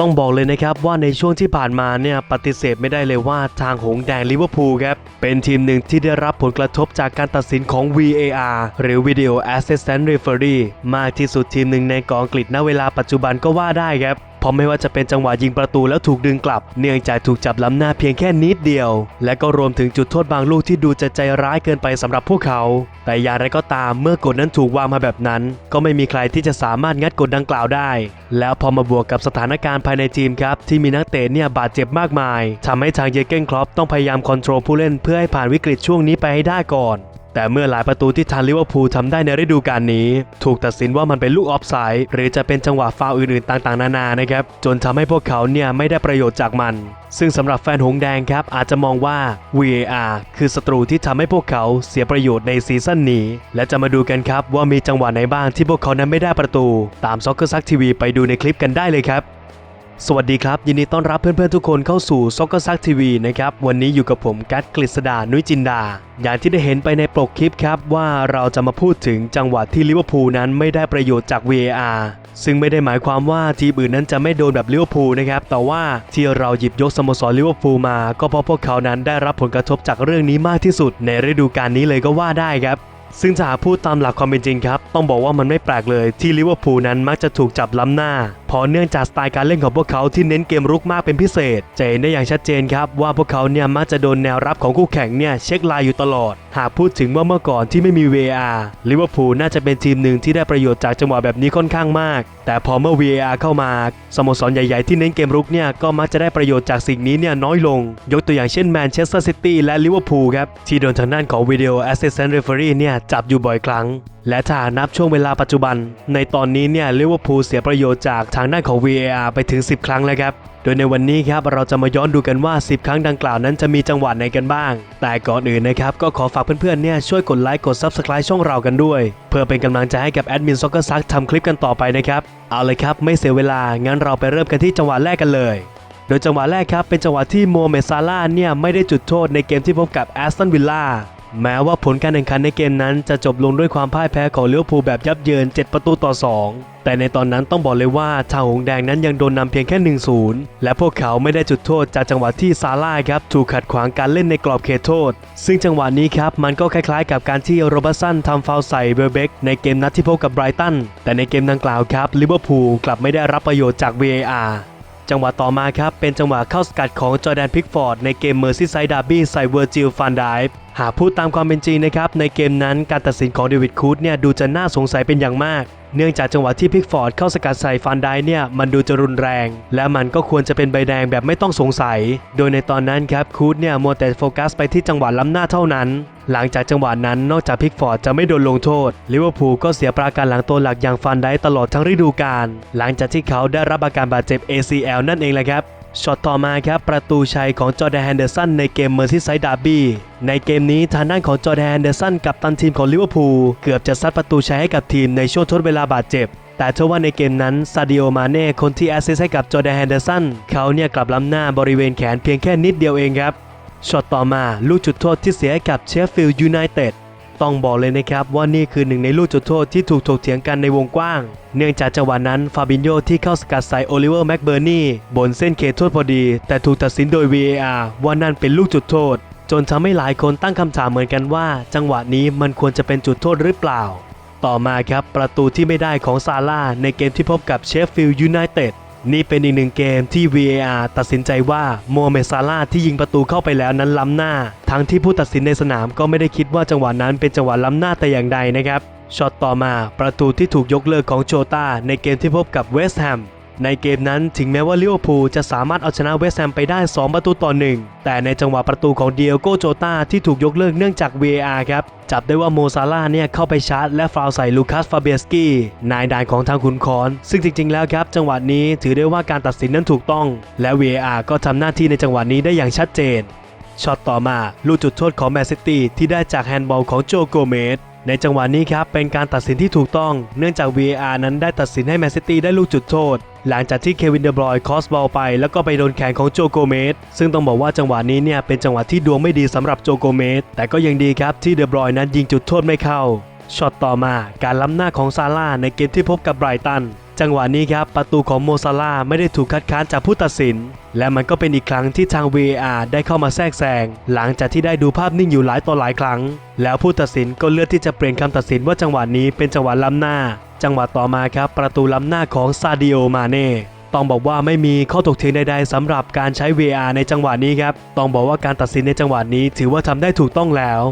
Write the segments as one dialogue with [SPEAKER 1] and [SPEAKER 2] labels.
[SPEAKER 1] ต้องบอกเลยนะครับว่าในช่วงที่ผ่านมาเนี่ยปฏิเสธไม่ได้เลยว่าทางหงแดงลิเวอร์พูลครับเป็นทีมหนึ่งที่ได้รับผลกระทบจากการตัดสินของ VAR หรือ Video Assistant Referee มากที่สุดทีมหนึ่งในกองกฤษณเวลาปัจจุบันก็ว่าได้ครับ ราะไม่ว่าจะเป็นจังหวะยิงประตูแล้วถูกดึงกลับ เนื่องจากถูกจับล้ำหน้าเพียงแค่นิดเดียว และก็รวมถึงจุดโทษบางลูกที่ดูจะใจร้ายเกินไปสำหรับพวกเขา แต่อย่างไรก็ตามเมื่อกฎนั้นถูกวางมาแบบนั้น ก็ไม่มีใครที่จะสามารถงัดกฎดังกล่าวได้ แล้วพอมาบวกกับสถานการณ์ภายในทีมครับที่มีนักเตะเนี่ยบาดเจ็บมากมายทำให้ทางเยอเกนครอปต้องพยายามคอนโทรลผู้เล่นเพื่อให้ผ่านวิกฤตช่วงนี้ไปให้ได้ก่อน แต่เมื่อหลายประตูที่ทางลิเวอร์พูลทำได้ในฤดูกาลนี้ ถูกตัดสินว่ามันเป็นลูกออฟไซด์หรือจะเป็นจังหวะฟาวอื่นๆต่างๆ นานานะครับจนทำให้พวกเขาเนี่ยไม่ได้ประโยชน์จากมัน ซึ่งสำหรับแฟนหงแดงครับอาจจะมองว่า VAR คือศัตรูที่ทำให้พวกเขาเสียประโยชน์ในซีซั่นนี้ และจะมาดูกันครับว่ามีจังหวะไหนบ้างที่พวกเขานั้นไม่ได้ประตู ตามซ็อกเกอร์ซักทีวีไปดูในคลิปกันได้เลยครับ สวัสดีครับ ยินดีต้อนรับเพื่อนๆทุกคนเข้าสู่ซ็อกเกอร์ซักทีวีนะครับ วันนี้อยู่กับผมกัตกฤษดานุยจินดา อย่างที่ได้เห็นไปในปกคลิปครับ ว่าเราจะมาพูดถึงจังหวะที่ลิเวอร์พูลนั้นไม่ได้ประโยชน์จาก VAR ซึ่งไม่ได้หมายความว่าทีมอื่นนั้นจะไม่โดนแบบลิเวอร์พูลนะครับ แต่ว่าที่เราหยิบยกสโมสรลิเวอร์พูลมาก็เพราะพวกเขานั้นได้รับผลกระทบจากเรื่องนี้มากที่สุด ในฤดูกาลนี้เลยก็ว่าได้ครับซึ่งถ้าพูดตามหลักความเป็นจริงครับ ต้องบอกว่ามันไม่แปลกเลยที่ลิเวอร์พูลนั้นมักจะถูกจับล้ำหน้าเพราะเนื่องจากสไตล์การเล่นของพวกเขาที่เน้นเกมรุกมากเป็นพิเศษ จะเห็นได้อย่างชัดเจนครับว่าพวกเขาเนี่ยมักจะโดนแนวรับของคู่แข่งเนี่ยเช็คลน์อยู่ตลอด หากพูดถึงว่าเมื่อก่อนที่ไม่มี VAR ลิเวอร์พูลน่าจะเป็นทีมหนึ่งที่ได้ประโยชน์จากจังหวะแบบนี้ค่อนข้างมาก แต่พอเมื่อ VAR เข้ามาสโมสรใหญ่ๆที่เน้นเกมรุกเนี่ยก็มักจะได้ประโยชน์จากสิ่งนี้เนี่ยน้อยลง ยกตัวอย่างเช่นแมนเชสเตอร์ซิตี้และลิเวอร์พูลครับที่โดนทางด้านของ Video Assistant Referee เนี่ยจับอยู่บ่อยครั้ง และถ้านับช่วงเวลาปัจจุบัน ในตอนนี้เนี่ยลิเวอร์พูลเสียประโยชน์จากทางด้านของ VAR ไปถึง 10 ครั้งแล้วครับ โดยในวันนี้ครับเราจะมาย้อนดูกันว่า 10 ครั้งดังกล่าวนั้นจะมีจังหวะไหนกันบ้าง แต่ก่อนอื่นนะครับก็ขอฝากเพื่อนๆเนี่ยช่วยกดไลค์กด Subscribe ช่องเรากันด้วย เพื่อเป็นกำลังใจให้กับแอดมินซ็อกเกอร์ซักทำคลิปกันต่อไปนะครับ เอาเลยครับไม่เสียเวลางั้นเราไปเริ่มกันที่จังหวะแรกกันเลยโดยจังหวะแรกครับเป็นจังหวะที่โมเมซาร่าเนี่ยไม่ได้จุดโทษในเกมที่พบกับแอสตันวิลล่าแม้ว่าผลการแข่งขันในเกมนั้นจะจบลงด้วยความพ่ายแพ้ของลิเวอร์พูลแบบยับเยิน 7 ประตูต่อ 2 แต่ในตอนนั้นต้องบอกเลยว่าทางหงแดงนั้นยังโดนนำเพียงแค่1-0และพวกเขาไม่ได้จุดโทษจากจังหวะที่ซาร่าครับถูกขัดขวางการเล่นในกรอบเขตโทษ ซึ่งจังหวะนี้ครับมันก็คล้ายๆ กับการที่โรบัสันทำฟาวใส่เบลเบกในเกมนัดที่พบกับไบรตันแต่ในเกมดังกล่าวครับลิเวอร์พูลกลับไม่ได้รับประโยชน์จาก VAR จังหวะต่อมาครับ เป็นจังหวะเข้าสกัดของจอแดนพิกฟอร์ดในเกมเมอร์ซี่ไซด์ดาร์บี้ใส่เวอร์จิลฟันไดฟ์ หากพูดตามความเป็นจริงนะครับ ในเกมนั้นการตัดสินของเดวิดคูดเนี่ยดูจะน่าสงสัยเป็นอย่างมาก เนื่องจากจังหวะที่พิกฟอร์ดเข้าสกัดใส่ฟันไดฟ์เนี่ยมันดูจะรุนแรง และมันก็ควรจะเป็นใบแดงแบบไม่ต้องสงสัย โดยในตอนนั้นครับคูดเนี่ยมัวแต่โฟกัสไปที่จังหวะล้ำหน้าเท่านั้น หลังจากจังหวะนั้นนอกจากพิกฟอร์ดจะไม่โดนลงโทษลิเวอร์พูลก็เสียปราการหลังตัวหลักอย่างฟันไดฟ์ตลอดทั้งฤดูกาลหลังจากที่เขาได้รับอาการบาดเจ็บ ACL นั่นเองแหละครับ ช็อตต่อมาครับประตูชัยของจอร์แดนแฮนเดอร์สันในเกมเมอร์ซี่ไซด์ดาร์บี้ในเกมนี้ทางด้านของจอร์แดนแฮนเดอร์สันกับตันทีมของลิเวอร์พูลเกือบจะซัดประตูชัยให้กับทีมในช่วงทดเวลาบาดเจ็บ แต่เทว่าในเกมนั้นซาดิโอมาเน่คนที่แอสซิสต์ให้กับจอร์แดนแฮนเดอร์สันเขาเนี่ยกลับล้ำหน้าบริเวณแขนเพียงแค่นิดเดียวเองครับช็อตต่อมาลูกจุดโทษที่เสียให้กับเชฟฟิลด์ยูไนเต็ด ต้องบอกเลยนะครับว่านี่คือหนึ่งในลูกจุดโทษที่ถูกถกเถียงกันในวงกว้าง เนื่องจากจังหวะนั้นฟาบินโยที่เข้าสกัดใส่โอลิเวอร์แม็กเบอร์นี่บนเส้นเขตโทษพอดี แต่ถูกตัดสินโดย VAR ว่านั่นเป็นลูกจุดโทษ จนทำให้หลายคนตั้งคำถามเหมือนกันว่า จังหวะนี้มันควรจะเป็นจุดโทษหรือเปล่า ต่อมาครับประตูที่ไม่ได้ของซาร่าในเกมที่พบกับเชฟฟิลด์ยูไนเต็ด นี่เป็นอีกหนึ่งเกมที่ VAR ตัดสินใจว่าโมเมซาล่าที่ยิงประตูเข้าไปแล้วนั้นล้ำหน้า ทั้งที่ผู้ตัดสินในสนามก็ไม่ได้คิดว่าจังหวะนั้นเป็นจังหวะล้ำหน้าแต่อย่างใดนะครับ ช็อตต่อมาประตูที่ถูกยกเลิกของโจตาในเกมที่พบกับเวสต์แฮม ในเกมนั้นถึงแม้ว่าลิเวอร์พูลจะสามารถเอาชนะเวสต์แฮมไปได้ 2 ประตูต่อ 1 แต่ในจังหวะประตูของเดียโกโจตาที่ถูกยกเลิกเนื่องจาก VAR ครับ จับได้ว่าโมซาร่าเนี่ยเข้าไปชาร์จและฟาวใส่ลูคัสฟาเบียสกี้นายด่านของทางขุนคอน ซึ่งจริง ๆ แล้วครับ จังหวะนี้ถือได้ว่าการตัดสินนั้นถูกต้อง และ VAR ก็ทำหน้าที่ในจังหวะนี้ได้อย่างชัดเจนช็อตต่อมาลูกจุดโทษของแมนซิตี้ที่ได้จากแฮนด์บอลของโจโกเมสในจังหวะนี้ครับเป็นการตัดสินที่ถูกต้อง เนื่องจาก VAR นั้นได้ตัดสินให้แมนซิตี้ได้ลูกจุดโทษ หลังจากที่เควินเดบรอย์คอสบอลไป แล้วก็ไปโดนแขนของโจโกเมสซึ่งต้องบอกว่าจังหวะนี้เนี่ยเป็นจังหวะที่ดวงไม่ดีสำหรับโจโกเมสแต่ก็ยังดีครับที่เดบรอย์นั้นยิงจุดโทษไม่เข้า ช็อตต่อมาการล้ำหน้าของซาร่าในเกมที่พบกับไบรตัน จังหวะนี้ครับประตูของโมซาลาไม่ได้ถูกคัดค้านจากผู้ตัดสิน และมันก็เป็นอีกครั้งที่ทาง VAR ได้เข้ามาแทรกแซงหลังจากที่ได้ดูภาพนิ่งอยู่หลายต่อหลายครั้ง แล้วผู้ตัดสินก็เลือกที่จะเปลี่ยนคำตัดสินว่าจังหวะนี้เป็นจังหวะล้ำหน้า จังหวะต่อมาครับประตูล้ำหน้าของซาดิโอมาเน่ต้องบอกว่าไม่มีข้อถกเถียงใดๆสำหรับการใช้ VR ในจังหวะนี้ครับ ต้องบอกว่าการตัดสินในจังหวะนี้ถือว่าทำได้ถูกต้องแล้ว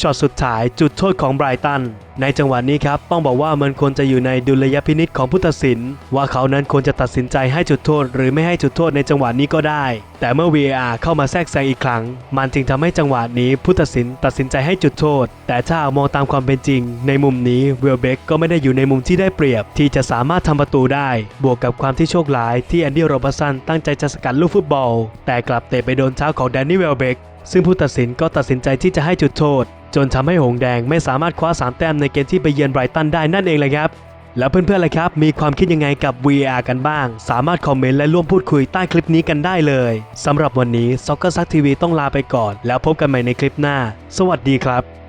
[SPEAKER 1] ช็อตสุดท้ายจุดโทษของไบรตัน ในจังหวะนี้ครับ ต้องบอกว่ามันควรจะอยู่ในดุลยพินิษของผู้ตัดสิน ว่าเขานั้นควรจะตัดสินใจให้จุดโทษ หรือไม่ให้จุดโทษในจังหวะนี้ก็ได้ แต่เมื่อ VAR เข้ามาแทรกแซงอีกครั้ง มันจึงทำให้จังหวะนี้ผู้ตัดสินตัดสินใจให้จุดโทษ แต่ถ้ามองตามความเป็นจริง ในมุมนี้เวลเบกก็ไม่ได้อยู่ในมุมที่ได้เปรียบ ที่จะสามารถทำประตูได้ บวกกับความที่โชคร้ายที่แอนดี้โรบสันตั้งใจจะสกัดลูกฟุตบอล แต่กลับเตะไปโดนเท้าของแดนนี่เวลเบกซึ่งผู้ตัดสินก็ตัดสินใจที่จะให้จุดโทษ จนทำให้หงแดงไม่สามารถคว้า3แต้มในเกมที่ไปเยือนไบรตันได้นั่นเองเลยครับ แล้วเพื่อนๆล่ะครับ มีความคิดยังไงกับ VAR กันบ้าง สามารถคอมเมนต์และร่วมพูดคุยใต้คลิปนี้กันได้เลยสำหรับวันนี้ Soccer Suck TV ต้องลาไปก่อน แล้วพบกันใหม่ในคลิปหน้า สวัสดีครับ